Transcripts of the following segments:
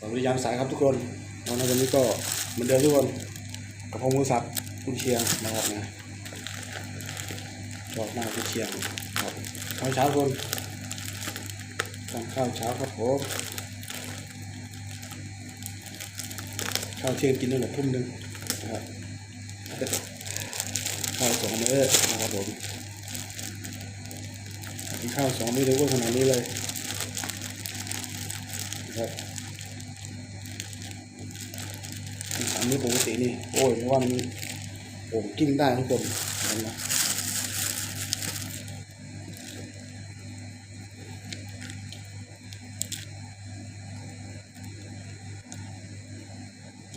สวัสดียามสายครับทุกคนวันนี้วันนี้ก็เหมือนเดิมทุกคนกับพงมือสับคุณเชียงนะครับนะชอบมากคุณเชียงครับข้าวเช้าทุกคนทานข้าวเช้าครับผมข้าวเที่ยงกินตั้งแต่ทุ่มหนึ่งนะครับข้าวสองมื้อนะครับผมกินข้าวสองมื้อเลยว่าขนาดนี้เลยนะครับ สาม นิ้ปกตินี่โอ้ยเพราะว่ามันโอ่งกิ้งได้ทุกคนเห็นไหม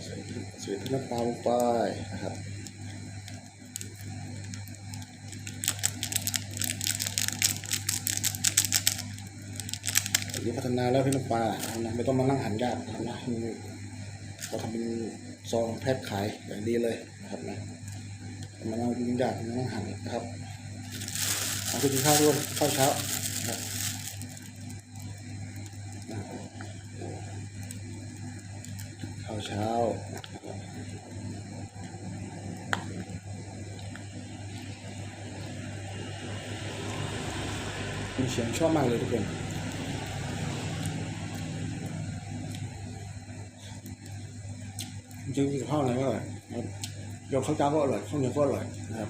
ใส่ใส่พริกน้ำปลาลงไปนะครับอันนี้พัฒนาแล้วพริกน้ำปลานะไม่ต้องมานั่งหั่นยากนะ ครับนะทำเป็นซองแพ็คขายอย่างดีเลยนะครับนะมันเอายุ่งยากมันต้องหั่นนะครับเอาไปกินข้าวร่วมข้าวเช้านะครับข้าวเช้ามีเสียงชอบมากเลยทุกคน จริงๆกับข้าวอะไรก็อร่อยนะครับยกข้าวเจ้าก็อร่อยข้าวเหนียวก็อร่อยนะครับ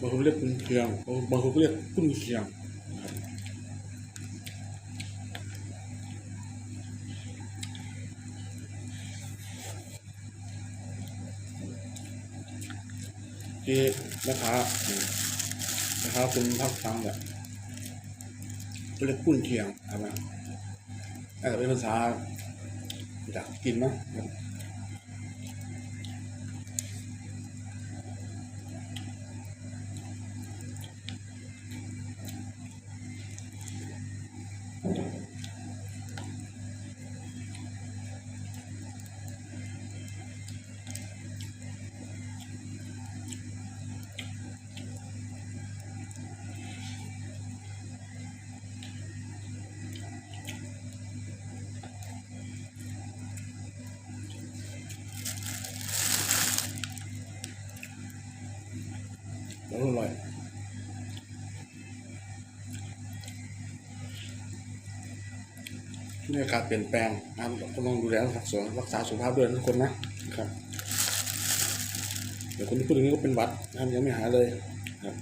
บางคนเรียกกุ้งเชียงบางคนก็เรียกกุ้งเชียงนะครับ ที่แม่ค้าแม่ค้าคุณพักฟังแบบก็เรียกกุ้นเทียงครับนะอาจจะเป็นภาษาจากกินมั้ง อร่อยที่อากาศเปลี่ยนแปลงนะครับก็ต้องดูแลรักษารักษาสุขภาพด้วยทุกคนนะครับเดี๋ยวคนที่พูดอย่างนี้ก็เป็นวัดนะครับยังไม่หายเลยครับ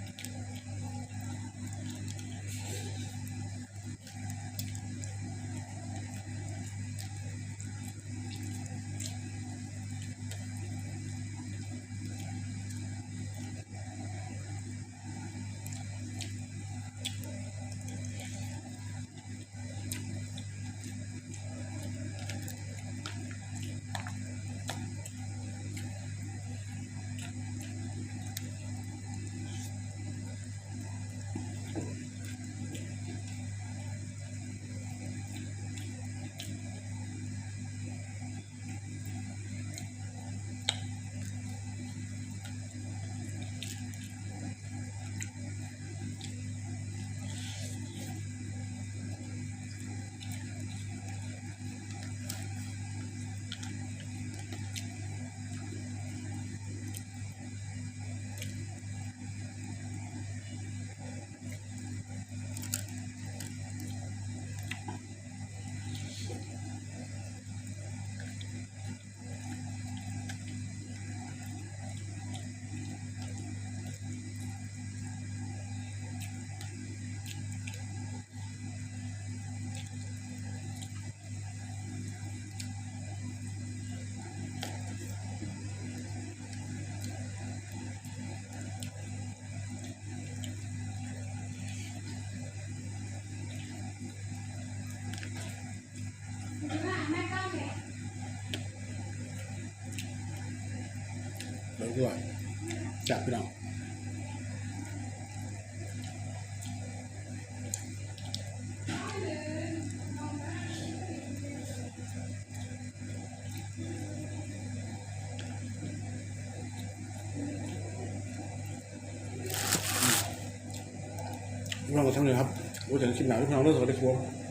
ที่ว่าจับพี่น้องเราก็ทำเลยครับโอ้ยแต่คลิปหนาทุกน้องเลิกสวัสดีครับ